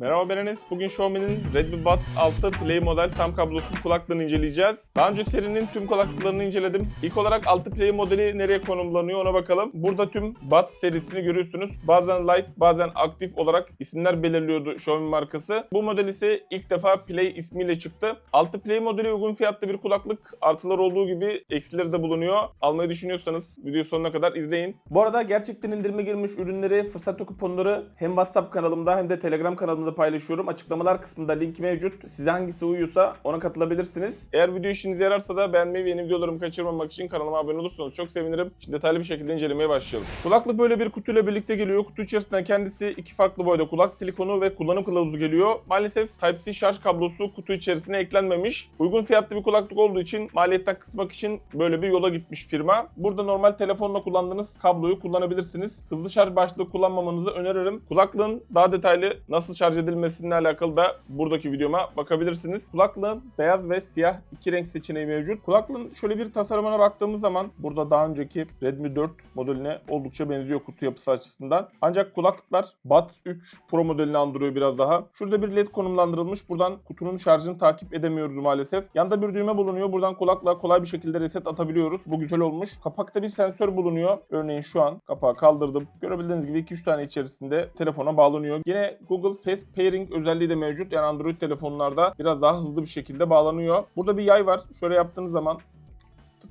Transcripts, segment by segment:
Merhaba ben. Bugün Xiaomi'nin Redmi Buds 6 Play model tam kablosuz kulaklığını inceleyeceğiz. Daha önce serinin tüm kulaklıklarını inceledim. İlk olarak 6 Play modeli nereye konumlanıyor ona bakalım. Burada tüm Buds serisini görüyorsunuz. Bazen Light, bazen aktif olarak isimler belirliyordu Xiaomi markası. Bu model ise ilk defa Play ismiyle çıktı. 6 Play modeli uygun fiyatlı bir kulaklık. Artılar olduğu gibi eksileri de bulunuyor. Almayı düşünüyorsanız video sonuna kadar izleyin. Bu arada gerçekten indirime girmiş ürünleri, fırsat kuponları hem WhatsApp kanalımda hem de Telegram kanalımda paylaşıyorum. Açıklamalar kısmında link mevcut. Size hangisi uyuyorsa ona katılabilirsiniz. Eğer video işinize yararsa da beğenmeyi ve yeni videolarımı kaçırmamak için kanalıma abone olursanız çok sevinirim. Şimdi detaylı bir şekilde incelemeye başlayalım. Kulaklık böyle bir kutuyla birlikte geliyor. Kutu içerisinde kendisi iki farklı boyda kulak silikonu ve kullanım kılavuzu geliyor. Maalesef Type-C şarj kablosu kutu içerisine eklenmemiş. Uygun fiyatlı bir kulaklık olduğu için maliyetten kısmak için böyle bir yola gitmiş firma. Burada normal telefonla kullandığınız kabloyu kullanabilirsiniz. Hızlı şarj başlığı kullanmamanızı öneririm. Kulaklığın daha detaylı nasıl şarj edilmesiyle alakalı da buradaki videoma bakabilirsiniz. Kulaklığın beyaz ve siyah iki renk seçeneği mevcut. Kulaklığın şöyle bir tasarımına baktığımız zaman burada daha önceki Redmi 4 modeline oldukça benziyor kutu yapısı açısından. Ancak kulaklıklar Buds 3 Pro modelini andırıyor biraz daha. Şurada bir led konumlandırılmış. Buradan kutunun şarjını takip edemiyoruz maalesef. Yanda bir düğme bulunuyor. Buradan kulaklığa kolay bir şekilde reset atabiliyoruz. Bu güzel olmuş. Kapakta bir sensör bulunuyor. Örneğin şu an kapağı kaldırdım. Görebildiğiniz gibi 2-3 tane içerisinde telefona bağlanıyor. Yine Google Face Pairing özelliği de mevcut. Yani Android telefonlarda biraz daha hızlı bir şekilde bağlanıyor. Burada bir yay var. Şöyle yaptığınız zaman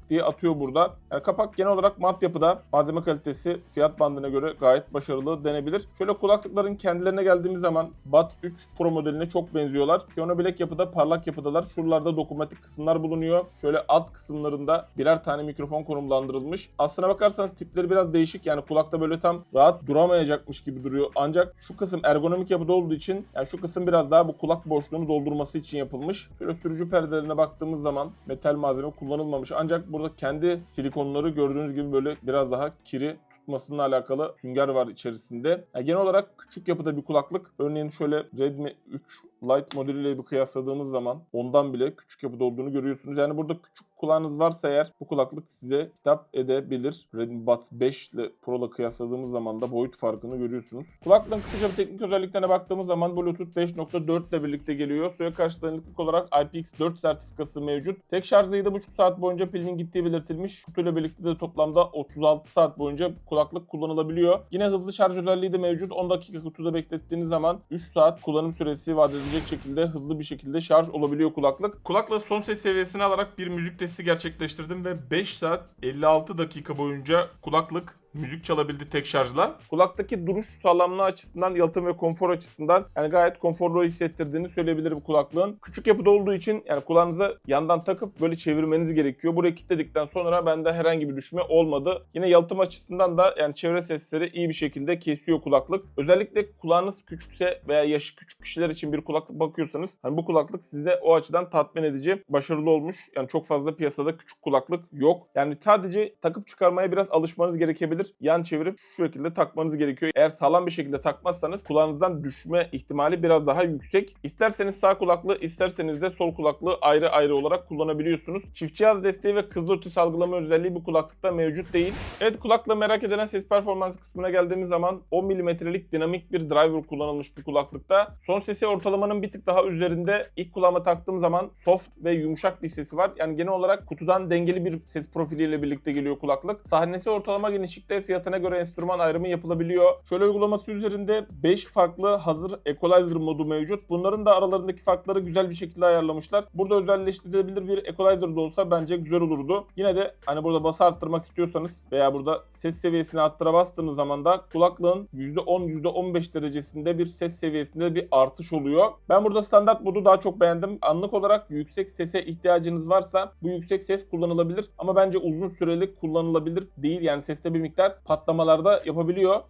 diye atıyor burada. Yani kapak genel olarak mat yapıda. Malzeme kalitesi fiyat bandına göre gayet başarılı denebilir. Şöyle kulaklıkların kendilerine geldiğimiz zaman Buds 3 Pro modeline çok benziyorlar. Piyano bilek yapıda, parlak yapıdalar. Şuralarda dokunmatik kısımlar bulunuyor. Şöyle alt kısımlarında birer tane mikrofon konumlandırılmış. Aslına bakarsanız tipleri biraz değişik. Yani kulakta böyle tam rahat duramayacakmış gibi duruyor. Ancak şu kısım ergonomik yapıda olduğu için yani şu kısım biraz daha bu kulak boşluğunu doldurması için yapılmış. Şöyle sürücü perdelerine baktığımız zaman metal malzeme kullanılmamış. Ancak burada kendi silikonları gördüğünüz gibi böyle biraz daha kiri tutmasıyla alakalı sünger var içerisinde. Yani genel olarak küçük yapıda bir kulaklık. Örneğin şöyle Redmi 3 Lite modeliyle bir kıyasladığımız zaman ondan bile küçük yapıda olduğunu görüyorsunuz. Yani burada küçük kulağınız varsa eğer bu kulaklık size hitap edebilir. Redmi Buds 5 ile Pro'la kıyasladığımız zaman da boyut farkını görüyorsunuz. Kulaklığın kısaca teknik özelliklerine baktığımız zaman Bluetooth 5.4 ile birlikte geliyor. Suya karşı dayanıklık olarak IPX4 sertifikası mevcut. Tek şarjda 7.5 saat boyunca pilin gittiği belirtilmiş. Kutuyla birlikte de toplamda 36 saat boyunca kulaklık kullanılabiliyor. Yine hızlı şarj özelliği de mevcut. 10 dakika kutuda beklettiğiniz zaman 3 saat kullanım süresi vaat edilecek şekilde hızlı bir şekilde şarj olabiliyor kulaklık. Kulaklığı son ses seviyesine alarak bir müzik testi gerçekleştirdim ve 5 saat 56 dakika boyunca kulaklık müzik çalabildi tek şarjla. Kulaktaki duruş sağlamlığı açısından, yalıtım ve konfor açısından yani gayet konforlu hissettirdiğini söyleyebilirim kulaklığın. Küçük yapıda olduğu için yani kulağınıza yandan takıp böyle çevirmeniz gerekiyor. Burayı kilitledikten sonra bende herhangi bir düşme olmadı. Yine yalıtım açısından da yani çevre sesleri iyi bir şekilde kesiyor kulaklık. Özellikle kulağınız küçükse veya yaşı küçük kişiler için bir kulaklık bakıyorsanız hani bu kulaklık size o açıdan tatmin edici, başarılı olmuş. Yani çok fazla piyasada küçük kulaklık yok. Yani sadece takıp çıkarmaya biraz alışmanız gerekebilir. Yan çevirip şu şekilde takmanız gerekiyor. Eğer sağlam bir şekilde takmazsanız kulağınızdan düşme ihtimali biraz daha yüksek. İsterseniz sağ kulaklığı, isterseniz de sol kulaklığı ayrı ayrı olarak kullanabiliyorsunuz. Çift cihaz desteği ve kızılötü salgılama özelliği bu kulaklıkta mevcut değil. Evet kulaklığı merak edilen ses performansı kısmına geldiğimiz zaman 10 mm'lik dinamik bir driver kullanılmış bu kulaklıkta. Son sesi ortalamanın bir tık daha üzerinde. İlk kulağıma taktığım zaman soft ve yumuşak bir sesi var. Yani genel olarak kutudan dengeli bir ses profiliyle birlikte geliyor kulaklık. Sahnesi ortalama genişlikte fiyatına göre enstrüman ayrımı yapılabiliyor. Şöyle uygulaması üzerinde 5 farklı hazır equalizer modu mevcut. Bunların da aralarındaki farkları güzel bir şekilde ayarlamışlar. Burada özelleştirilebilir bir equalizer da olsa bence güzel olurdu. Yine de hani burada bası arttırmak istiyorsanız veya burada ses seviyesini arttıra bastığınız zaman da kulaklığın %10 %15 derecesinde bir ses seviyesinde bir artış oluyor. Ben burada standart modu daha çok beğendim. Anlık olarak yüksek sese ihtiyacınız varsa bu yüksek ses kullanılabilir ama bence uzun süreli kullanılabilir değil. Yani seste bir miktar patlamalarda yapabiliyor.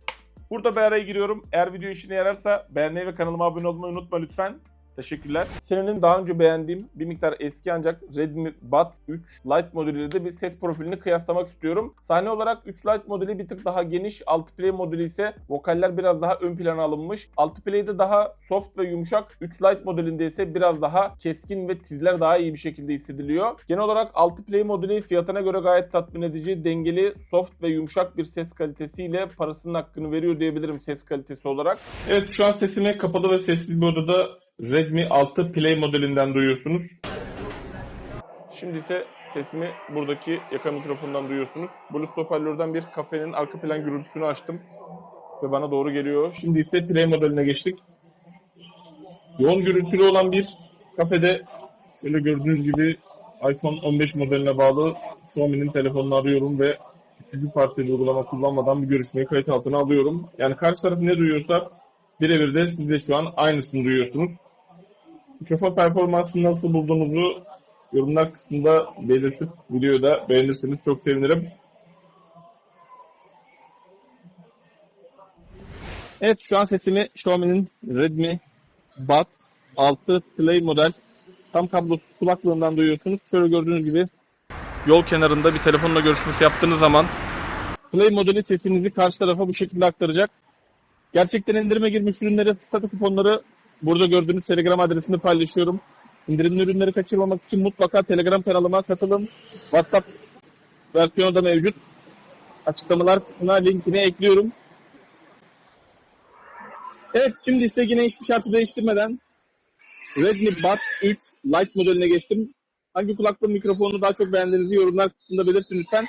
Burada bir araya giriyorum. Eğer video işine yararsa beğenmeyi ve kanalıma abone olmayı unutma lütfen. Teşekkürler. Senin daha önce beğendiğim bir miktar eski ancak Redmi Buds 3 Lite modeliyle de bir ses profilini kıyaslamak istiyorum. Sahne olarak 3 Lite modeli bir tık daha geniş, 6 Play modeli ise vokaller biraz daha ön plana alınmış. 6 Play'de daha soft ve yumuşak, 3 Lite modelinde ise biraz daha keskin ve tizler daha iyi bir şekilde hissediliyor. Genel olarak 6 Play modeli fiyatına göre gayet tatmin edici, dengeli, soft ve yumuşak bir ses kalitesiyle parasının hakkını veriyor diyebilirim ses kalitesi olarak. Evet şu an sesimi kapalı ve sessiz bir odada Redmi 6 Play modelinden duyuyorsunuz. Şimdi ise sesimi buradaki yaka mikrofondan duyuyorsunuz. Bluetooth hoparlörden bir kafenin arka plan gürültüsünü açtım ve bana doğru geliyor. Şimdi ise Play modeline geçtik. Yoğun gürültülü olan bir kafede böyle gördüğünüz gibi iPhone 15 modeline bağlı Xiaomi'nin telefonunu arıyorum ve üçüncü parti uygulama kullanmadan bir görüşmeyi kayıt altına alıyorum. Yani karşı taraf ne duyuyorsa birebir de siz de şu an aynısını duyuyorsunuz. Mikrofon performansını nasıl bulduğunuzu yorumlar kısmında belirtip videoyu da beğenirseniz çok sevinirim. Evet şu an sesimi Xiaomi'nin Redmi Buds 6 Play model tam kablosuz kulaklığından duyuyorsunuz. Şöyle gördüğünüz gibi yol kenarında bir telefonla görüşmesi yaptığınız zaman Play modeli sesinizi karşı tarafa bu şekilde aktaracak. Gerçekten indirime girmiş ürünleri, fırsatı kuponları burada gördüğünüz Telegram adresinde paylaşıyorum. İndirimli ürünleri kaçırmamak için mutlaka Telegram kanalıma katılın. WhatsApp versiyonu da mevcut. Açıklamalar kısmına linkini ekliyorum. Evet şimdi ise yine hiçbir şartı değiştirmeden Redmi Buds 3 Lite modeline geçtim. Hangi kulaklığın mikrofonu daha çok beğendiğinizi yorumlar kısmında belirtin lütfen.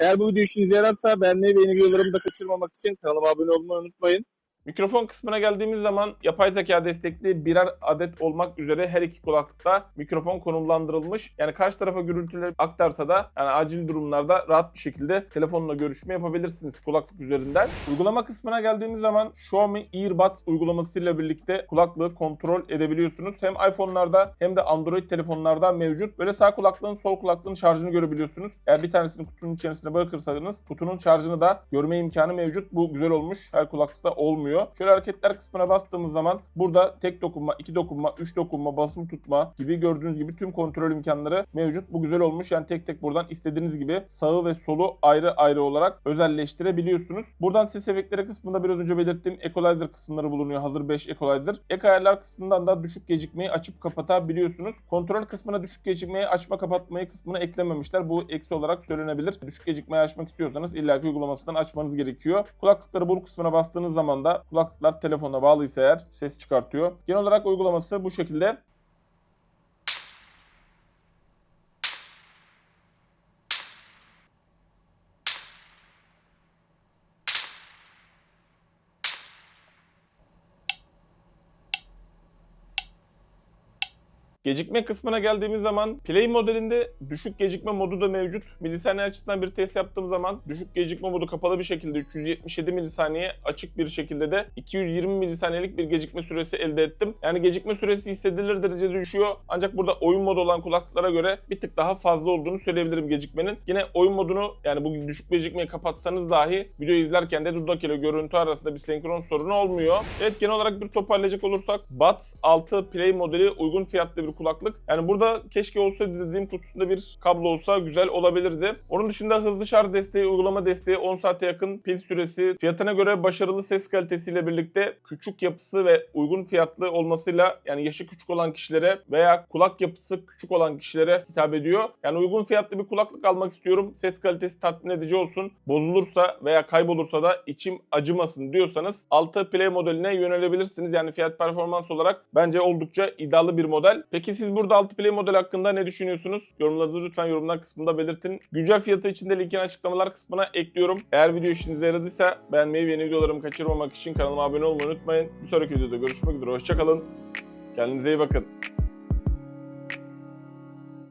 Eğer bu video işinize yararsa beğenmeyi ve yeni videolarımı da kaçırmamak için kanalıma abone olmayı unutmayın. Mikrofon kısmına geldiğimiz zaman yapay zeka destekli birer adet olmak üzere her iki kulaklıkta mikrofon konumlandırılmış. Yani karşı tarafa gürültüleri aktarsa da yani acil durumlarda rahat bir şekilde telefonla görüşme yapabilirsiniz kulaklık üzerinden. Uygulama kısmına geldiğimiz zaman Xiaomi Earbuds uygulamasıyla birlikte kulaklığı kontrol edebiliyorsunuz. Hem iPhone'larda hem de Android telefonlarda mevcut. Böyle sağ kulaklığın sol kulaklığın şarjını görebiliyorsunuz. Eğer bir tanesini kutunun içerisine bırakırsanız kutunun şarjını da görme imkanı mevcut. Bu güzel olmuş. Her kulaklıkta olmuyor. Şöyle hareketler kısmına bastığımız zaman burada tek dokunma, iki dokunma, üç dokunma, basılı tutma gibi gördüğünüz gibi tüm kontrol imkanları mevcut. Bu güzel olmuş. Yani tek tek buradan istediğiniz gibi sağı ve solu ayrı ayrı olarak özelleştirebiliyorsunuz. Buradan ses efektleri kısmında biraz önce belirttiğim equalizer kısımları bulunuyor. Hazır 5 equalizer. Ek ayarlar kısmından da düşük gecikmeyi açıp kapatabiliyorsunuz. Kontrol kısmına düşük gecikmeyi açma kapatmayı kısmını eklememişler. Bu eksi olarak söylenebilir. Düşük gecikmeyi açmak istiyorsanız illaki uygulamasından açmanız gerekiyor. Kulaklıkları bul kısmına bastığınız zaman da kulaklıklar telefona bağlıysa eğer ses çıkartıyor. Genel olarak uygulaması bu şekilde. Gecikme kısmına geldiğimiz zaman Play modelinde düşük gecikme modu da mevcut. Milisaniye açısından bir test yaptığım zaman düşük gecikme modu kapalı bir şekilde 377 milisaniye açık bir şekilde de 220 milisaniyelik bir gecikme süresi elde ettim. Yani gecikme süresi hissedilir derecede düşüyor. Ancak burada oyun modu olan kulaklıklara göre bir tık daha fazla olduğunu söyleyebilirim gecikmenin. Yine oyun modunu yani bu düşük gecikmeyi kapatsanız dahi video izlerken de dudak ile görüntü arasında bir senkron sorunu olmuyor. Evet genel olarak bir toparlayacak olursak Buds 6 Play modeli uygun fiyatlı bir kulaklık. Yani burada keşke olsaydı dediğim kutusunda bir kablo olsa güzel olabilirdi. Onun dışında hızlı şarj desteği, uygulama desteği, 10 saate yakın pil süresi, fiyatına göre başarılı ses kalitesiyle birlikte küçük yapısı ve uygun fiyatlı olmasıyla yani yaşı küçük olan kişilere veya kulak yapısı küçük olan kişilere hitap ediyor. Yani uygun fiyatlı bir kulaklık almak istiyorum. Ses kalitesi tatmin edici olsun. Bozulursa veya kaybolursa da içim acımasın diyorsanız 6 Play modeline yönelebilirsiniz. Yani fiyat performans olarak bence oldukça iddialı bir model. Peki siz burada 6 Play model hakkında ne düşünüyorsunuz? Yorumlarınızı lütfen yorumlar kısmında belirtin. Güncel fiyatı için de linkini açıklamalar kısmına ekliyorum. Eğer video işinize yaradıysa beğenmeyi ve yeni videolarımı kaçırmamak için kanalıma abone olmayı unutmayın. Bir sonraki videoda görüşmek üzere. Hoşçakalın. Kendinize iyi bakın.